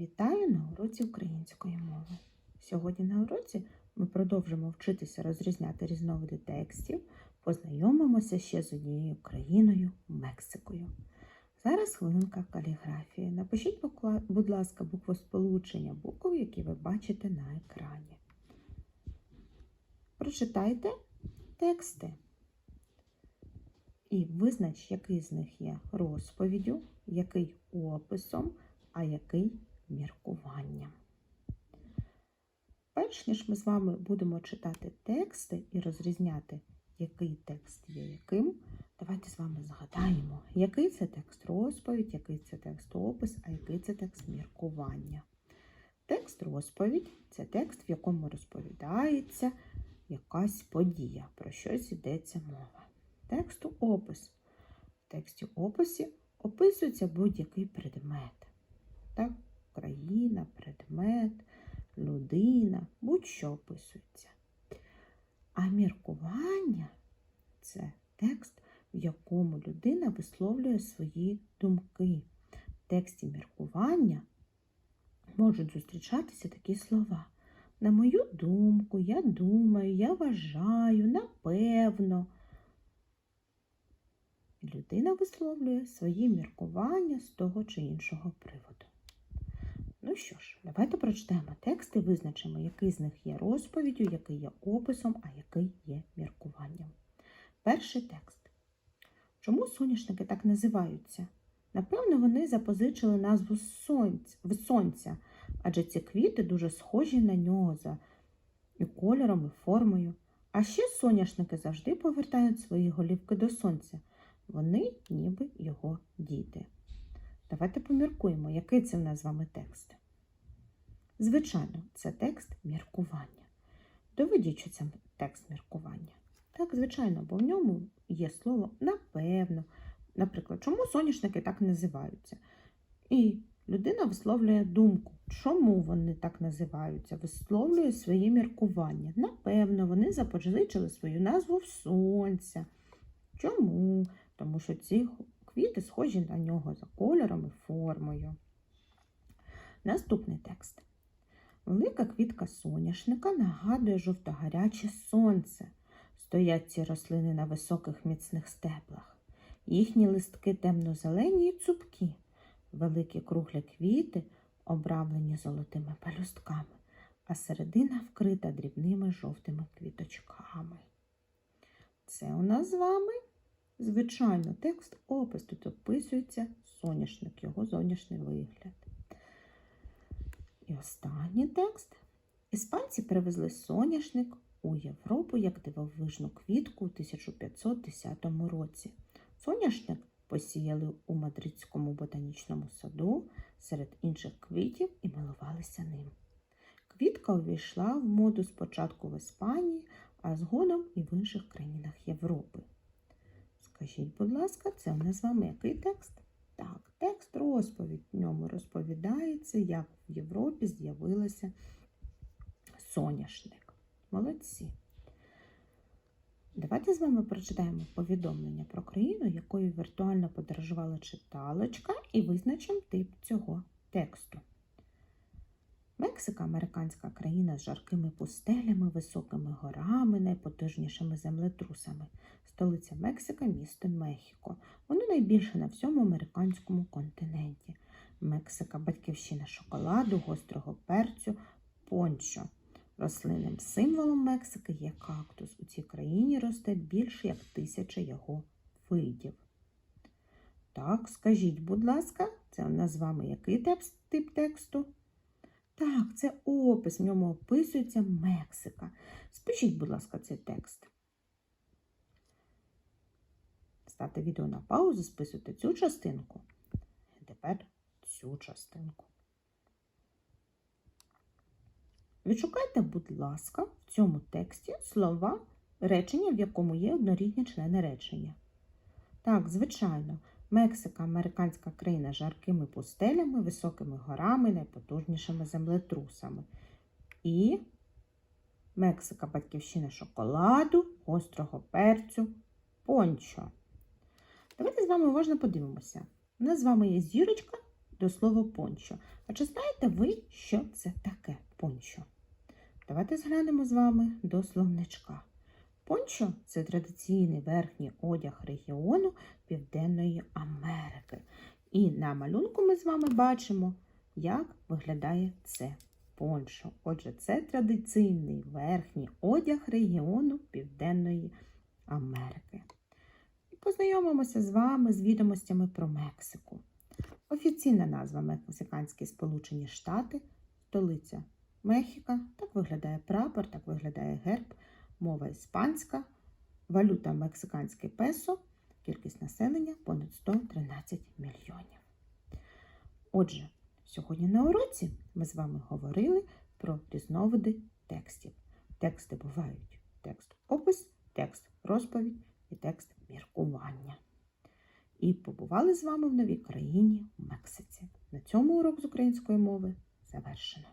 Вітаю на уроці української мови. Сьогодні на уроці ми продовжимо вчитися розрізняти різновиди текстів, познайомимося ще з однією країною Мексикою. Зараз хвилинка каліграфії. Напишіть, будь ласка, буквосполучення букв, які ви бачите на екрані. Прочитайте тексти і визнач, який з них є розповіддю, який описом, а який міркуванням. Перш ніж ми з вами будемо читати тексти і розрізняти, який текст є яким, давайте з вами згадаємо, який це текст розповідь, який це текст опис, а який це текст міркування. Текст розповідь це текст, в якому розповідається якась подія, про щось йдеться мова. Тексту опис. В тексті описі описується будь-який предмет. Так, країна, предмет, людина, будь-що описується. А міркування це текст, в якому людина висловлює свої думки. В тексті міркування можуть зустрічатися такі слова. На мою думку, я думаю, я вважаю, напевно. Людина висловлює свої міркування з того чи іншого приводу. Ну що ж, давайте прочитаємо текст і визначимо, який з них є розповіддю, який є описом, а який є міркуванням. Перший текст. Чому соняшники так називаються? Напевно, вони запозичили назву сонця, адже ці квіти дуже схожі на нього за і кольором, і формою. А ще соняшники завжди повертають свої голівки до сонця. Вони ніби його діти. Давайте поміркуємо, який це в нас з вами текст. Звичайно, це текст міркування. Доведіть, що це текст міркування. Так, звичайно, бо в ньому є слово напевно. Наприклад, чому соняшники так називаються? І людина висловлює думку, чому вони так називаються, висловлює своє міркування. Напевно, вони запозичили свою назву в сонця. Чому? Тому що ці квіти схожі на нього за кольором і формою. Наступний текст. Велика квітка соняшника нагадує жовтогаряче сонце. Стоять ці рослини на високих міцних стеблах. Їхні листки темно-зелені і цупкі, великі круглі квіти, обрамлені золотими пелюстками, а середина вкрита дрібними жовтими квіточками. Це у нас з вами, звичайно, текст опис. Тут описується соняшник, його зовнішній вигляд. Останній текст. Іспанці привезли соняшник у Європу як дивовижну квітку у 1510 році. Соняшник посіяли у Мадридському ботанічному саду серед інших квітів і милувалися ним. Квітка увійшла в моду спочатку в Іспанії, а згодом і в інших країнах Європи. Скажіть, будь ласка, це в нас з вами який текст? Текст розповідь. В ньому розповідається, як в Європі з'явилося соняшник. Молодці. Давайте з вами прочитаємо повідомлення про країну, якою віртуально подорожувала читалочка, і визначимо тип цього тексту. Мексика американська країна з жаркими пустелями, високими горами, найпотужнішими землетрусами. Столиця Мексика місто Мехіко. Воно найбільше на всьому американському континенті. Мексика батьківщина шоколаду, гострого перцю, пончо. Рослинним символом Мексики є кактус. У цій країні росте більше як тисяча його видів. Так, скажіть, будь ласка, це у нас з вами який тип тексту? Так, це опис, в ньому описується Мексика. Спишіть, будь ласка, цей текст. Ставте відео на паузу, списуйте цю частинку. Тепер цю частинку. Відшукайте, будь ласка, в цьому тексті слова речення, в якому є однорідні члени речення. Так, звичайно, Мексика американська країна з жаркими пустелями, високими горами, найпотужнішими землетрусами. І Мексика батьківщина шоколаду, гострого перцю, пончо. Давайте з вами уважно подивимося. У нас з вами є зірочка до слова пончо. А чи знаєте ви, що це таке пончо? Давайте зглянемо з вами до словничка. Пончо це традиційний верхній одяг регіону Південної Америки. І на малюнку ми з вами бачимо, як виглядає це пончо. Отже, це традиційний верхній одяг регіону Південної Америки. І познайомимося з вами з відомостями про Мексику. Офіційна назва Мексиканські Сполучені Штати, столиця Мехіка. Так виглядає прапор, так виглядає герб, мова іспанська, валюта мексиканське песо, кількість населення понад 113 мільйонів. Отже, сьогодні на уроці ми з вами говорили про різновиди текстів. Тексти бувають текст опис, текст розповідь і текст міркування. І побували з вами в новій країні в Мексиці. На цьому урок з української мови завершено.